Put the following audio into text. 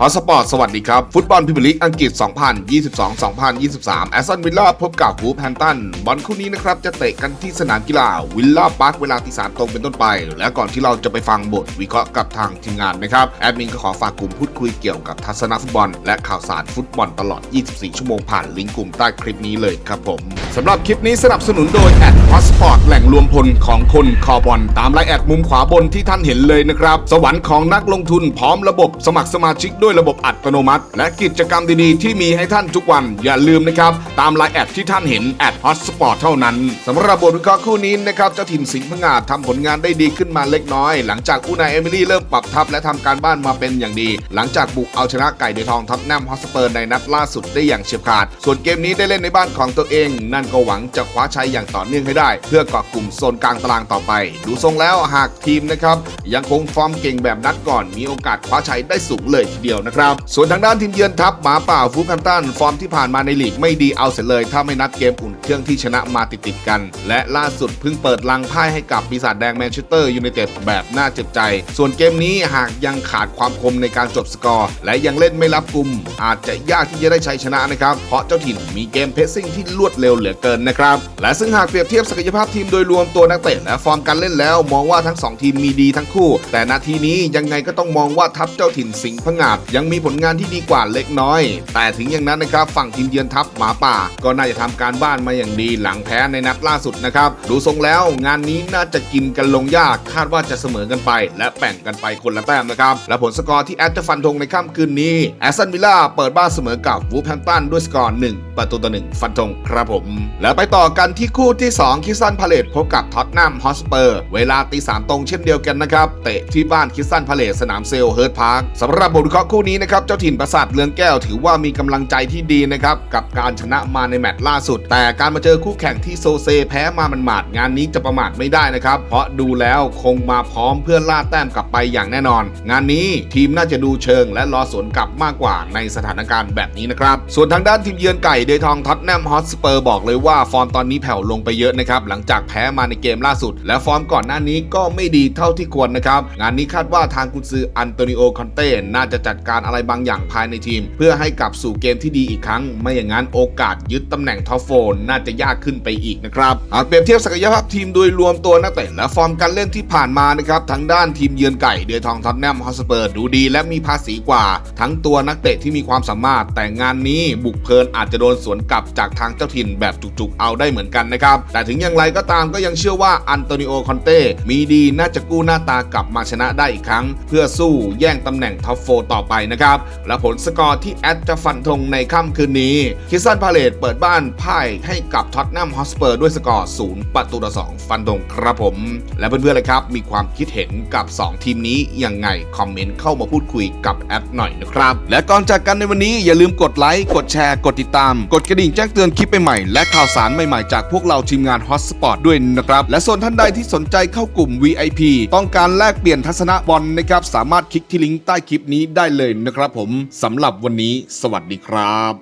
ฮอสปอร์ตสวัสดีครับ ฟุตบอลพรีเมียร์ลีกอังกฤษ 2022-2023 แอสตันวิลล่าพบกับวูฟแฮมตัน บอลคู่นี้นะครับ จะเตะกันที่สนามกีฬาวิลล่าพาร์คเวลาตีสามตรงเป็นต้นไป และก่อนที่เราจะไปฟังบทวิเคราะห์กับทางทีมงานนะครับ แอดมินก็ขอฝากกลุ่มพูดคุยเกี่ยวกับทัศนฟุตบอล และข่าวสารฟุตบอลตลอด 24 ชั่วโมงผ่านลิงก์กลุ่มใต้คลิปนี้เลยครับผมสำหรับคลิปนี้สนับสนุนโดยแอดฮอสปอร์ตแหล่งรวมพลของคนคอบอลตามไลน์แอดมุมขวาบนที่ท่านเห็นเลยนะครับสวรรค์ของนักลงทุนพร้อมระบบสมัครสมาชิกด้วยวยระบบอัตโนมัติ และกิจกรรมดีๆ ที่มีให้ท่านทุกวันอย่าลืมนะครับ ตามไลน์แอดที่ท่านเห็นแอดฮอตสปอร์ตเท่านั้นสำหรับบทวิเคราะห์คู่นี้นะครับเจ้าถิ่นสิงห์พงาดทำผลงานได้ดีขึ้นมาเล็กน้อย หลังจากอูนายเอมิลี่เริ่มปรับทัพและทำการบ้านมาเป็นอย่างดี หลังจากบุกเอาชนะไก่เดือทองทัพแนมฮอสเปอร์ในนัดล่าสุดได้อย่างเฉียบขาด ส่วนเกมนี้ได้เล่นในบ้านของตัวเอง นั่นก็หวังจะคว้าชัยอย่างต่อเนื่องให้ได้ เพื่อเกาะกลุ่มโซนกลางตารางต่อไป ดูทรงแล้วหากทีมนะครับยังคงฟอร์มเก่งแบบนัดก่อนมีโอกาสคว้าชัยได้สูงเลยทีเดียวนะครับ ส่วนทางด้านทีมเยือนทัพหมาป่าฟูฟแฮมตัน ฟอร์มที่ผ่านมาในลีกไม่ดีเอาเสียเลย ถ้าไม่นัดเกมอุ่นเครื่องที่ชนะมาติดๆกัน และล่าสุดเพิ่งเปิดลังไพ่ให้กับปีศาจแดงแมนเชสเตอร์ยูไนเต็ดแบบน่าเจ็บใจ ส่วนเกมนี้หากยังขาดความคมในการจบสกอร์ และยังเล่นไม่รับกลุ่ม อาจจะยากที่จะได้ชัยชนะนะครับ เพราะเจ้าถิ่นมีเกมเพสซิ่งที่รวดเร็วเหลือเกินนะครับ และซึ่งหากเปรียบเทียบศักยภาพทีมโดยรวมตัวนักเตะและฟอร์มการเล่นแล้ว มองว่าทั้งสองทีมมีดีทั้งคู่ แต่นาทีนี้ยังไงก็ต้องมองว่าทัพเจ้าถิ่นสิงห์พงาดยังมีผลงานที่ดีกว่าเล็กน้อย แต่ถึงอย่างนั้นนะครับฝั่งทีมเยือนทัพหมาป่า ก็น่าจะทำการบ้านมาอย่างดีหลังแพ้ในนัดล่าสุดนะครับ ดูทรงแล้วงานนี้น่าจะกินกันลงยากคาดว่าจะเสมอกันไป และแบ่งกันไปคนละแต้มนะครับ และผลสกอร์ที่แอดจะฟันธงในค่ำคืนนี้แอสตันวิลล่าเปิดบ้านเสมอกับวูฟแฮมตันด้วยสกอร์1ประตูต่อ1ฟันธงครับผม แล้วไปต่อกันที่คู่ที่ 2 คิสซันพาเลตพบกับท็อตแนมฮอสเปอร์ เวลาตีสามตรงเช่นเดียวกันนะครับ เตะที่บ้านคิสซันพาเลตสนามเซลเฮิร์ตพาร์คสำหรับบทวิเคราะห์คู่นี้นะครับเจ้าถิ่นประสาทเลืองแก้วถือว่ามีกำลังใจที่ดีนะครับกับการชนะมาในแมตช์ล่าสุด แต่การมาเจอคู่แข่งที่โซเซแพ้มามันหมาดงานนี้จะประมาทไม่ได้นะครับเพราะดูแล้วคงมาพร้อมเพื่อล่าแต้มกลับไปอย่างแน่นอน งานนี้ทีมน่าจะดูเชิง และรอสวนกลับมากกว่าในสถานการณ์แบบนี้นะครับส่วนทางด้านทีมเยือนไก่เดยทองท็อตแนมฮอตสเปอร์บอกเลยว่าฟอร์มตอนนี้แผ่วลงไปเยอะนะครับหลังจากแพ้มาในเกมล่าสุด และฟอร์มก่อนหน้านี้ก็ไม่ดีเท่าที่ควรนะครับงานนี้คาดว่าทางกุนซืออันโตนิโอคอนเต้น่าจะจัดการอะไรบางอย่างภายในทีม เพื่อให้กลับสู่เกมที่ดีอีกครั้ง ไม่อย่างนั้นโอกาสยึดตำแหน่งท็อปโฟนน่าจะยากขึ้นไปอีกนะครับหากเปรียบเทียบศักยภาพทีมโดยรวมตัวนักเตะและฟอร์มการเล่นที่ผ่านมานะครับทางด้านทีมเยือนไก่เดือทองท็อตแนมฮอสเปอร์ดูดี และมีภาษีกว่า ทั้งตัวนักเตะที่มีความสามารถ แต่งานนี้บุกเพลินอาจจะโดนสวนกลับจากทางเจ้าถิ่นแบบจุกๆเอาได้เหมือนกันนะครับแต่ถึงอย่างไรก็ตามก็ยังเชื่อว่าอันโตนิโอคอนเต้มีดีน่าจะกู้หน้าตากลับมาชนะได้อีกครั้ง เพื่อสู้แย่งตำแหน่งท็อปโฟต่อไปนะครับ และผลสกอร์ที่แอดจะฟันธงในค่ำคืนนี้คิสซันพาเลตเปิดบ้านพ่ายให้กับท็อตแนมฮอสเปอร์ด้วยสกอร์0ประตูต่อ2ฟันธงครับผม และเพื่อนๆเลยครับ มีความคิดเห็นกับ 2 ทีมนี้ยังไง คอมเมนต์เข้ามาพูดคุยกับแอดหน่อยนะครับ และก่อนจากกันในวันนี้อย่าลืมกดไลค์กดแชร์กดติดตาม กดกระดิ่งแจ้งเตือนคลิปใหม่ๆและข่าวสารใหม่ๆจากพวกเราทีมงานฮอตสปอร์ตด้วยนะครับและส่วนท่านใดที่สนใจเข้ากลุ่ม VIP ต้องการแลกเปลี่ยนทัศนะบอลนะครับสามารถคลิกที่ลิงก์ใต้คลิปนี้ได้เลยนะครับผมสำหรับวันนี้สวัสดีครับ